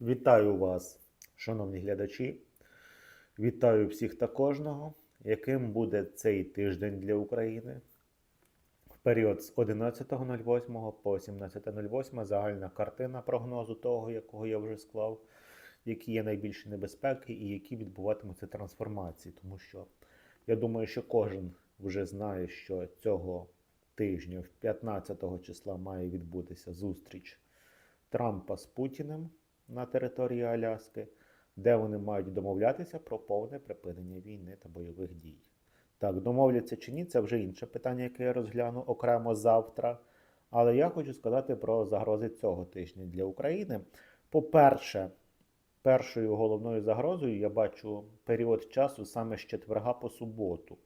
Вітаю вас, шановні глядачі. Вітаю всіх та кожного, яким буде цей тиждень для України. В період з 11.08 по 17.08 загальна картина прогнозу того, якого я вже склав, які є найбільші небезпеки і які відбуватимуться трансформації. Тому що я думаю, що кожен вже знає, що цього тижня, в 15 числа, має відбутися зустріч Трампа з Путіним на території Аляски, де вони мають домовлятися про повне припинення війни та бойових дій. Так, домовляться чи ні, це вже інше питання, яке я розгляну окремо завтра. Але я хочу сказати про загрози цього тижня для України. По-перше, першою головною загрозою я бачу період часу саме з четверга по суботу.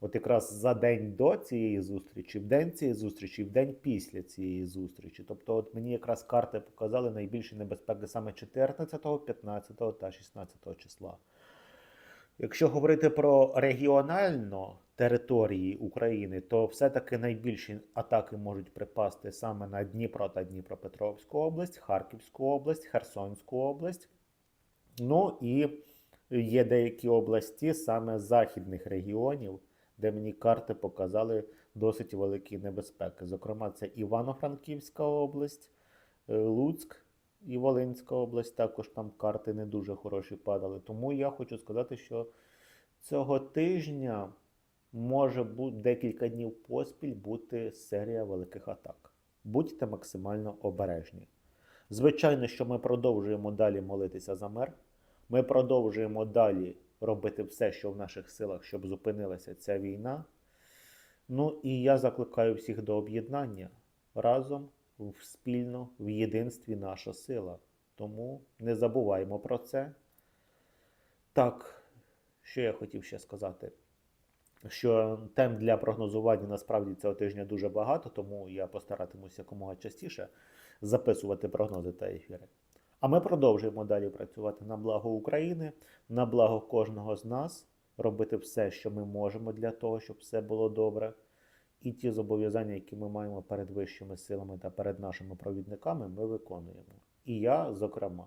От якраз за день до цієї зустрічі, в день цієї зустрічі, в день після цієї зустрічі. Тобто, от мені якраз карти показали найбільші небезпеки саме 14, 15 та 16 числа. Якщо говорити про регіонально території України, то все-таки найбільші атаки можуть припасти саме на Дніпро та Дніпропетровську область, Харківську область, Херсонську область. Ну і є деякі області саме західних регіонів, де мені карти показали досить великі небезпеки. Зокрема, це Івано-Франківська область, е, Луцьк і Волинська область. Також там карти не дуже хороші падали. Тому я хочу сказати, що цього тижня може бути декілька днів поспіль бути серія великих атак. Будьте максимально обережні. Звичайно, що ми продовжуємо далі молитися за мир. Ми продовжуємо далі робити все, що в наших силах, щоб зупинилася ця війна. Ну і я закликаю всіх до об'єднання разом, в спільно, в єдинстві наша сила. Тому не забуваємо про це. Так, що я хотів ще сказати? Що тем для прогнозування насправді цього тижня дуже багато, тому я постаратимуся якомога частіше записувати прогнози та ефіри. А ми продовжуємо далі працювати на благо України, на благо кожного з нас, робити все, що ми можемо для того, щоб все було добре. І ті зобов'язання, які ми маємо перед вищими силами та перед нашими провідниками, ми виконуємо. І я, зокрема.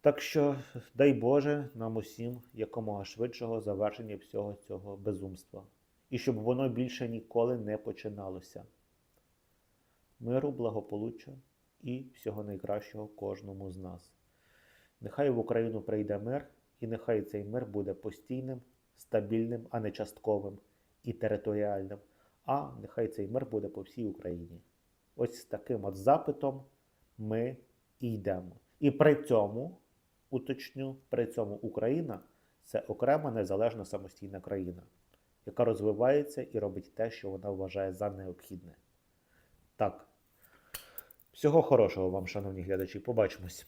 Так що, дай Боже, нам усім якомога швидшого завершення всього цього безумства. І щоб воно більше ніколи не починалося. Миру, благополуччя і всього найкращого кожному з нас. Нехай в Україну прийде мир, і нехай цей мир буде постійним, стабільним, а не частковим і територіальним. А нехай цей мир буде по всій Україні. Ось з таким от запитом ми і йдемо. І при цьому, уточню, при цьому Україна це окрема незалежна самостійна країна, яка розвивається і робить те, що вона вважає за необхідне. Всього хорошого вам, шановні глядачі. Побачимось.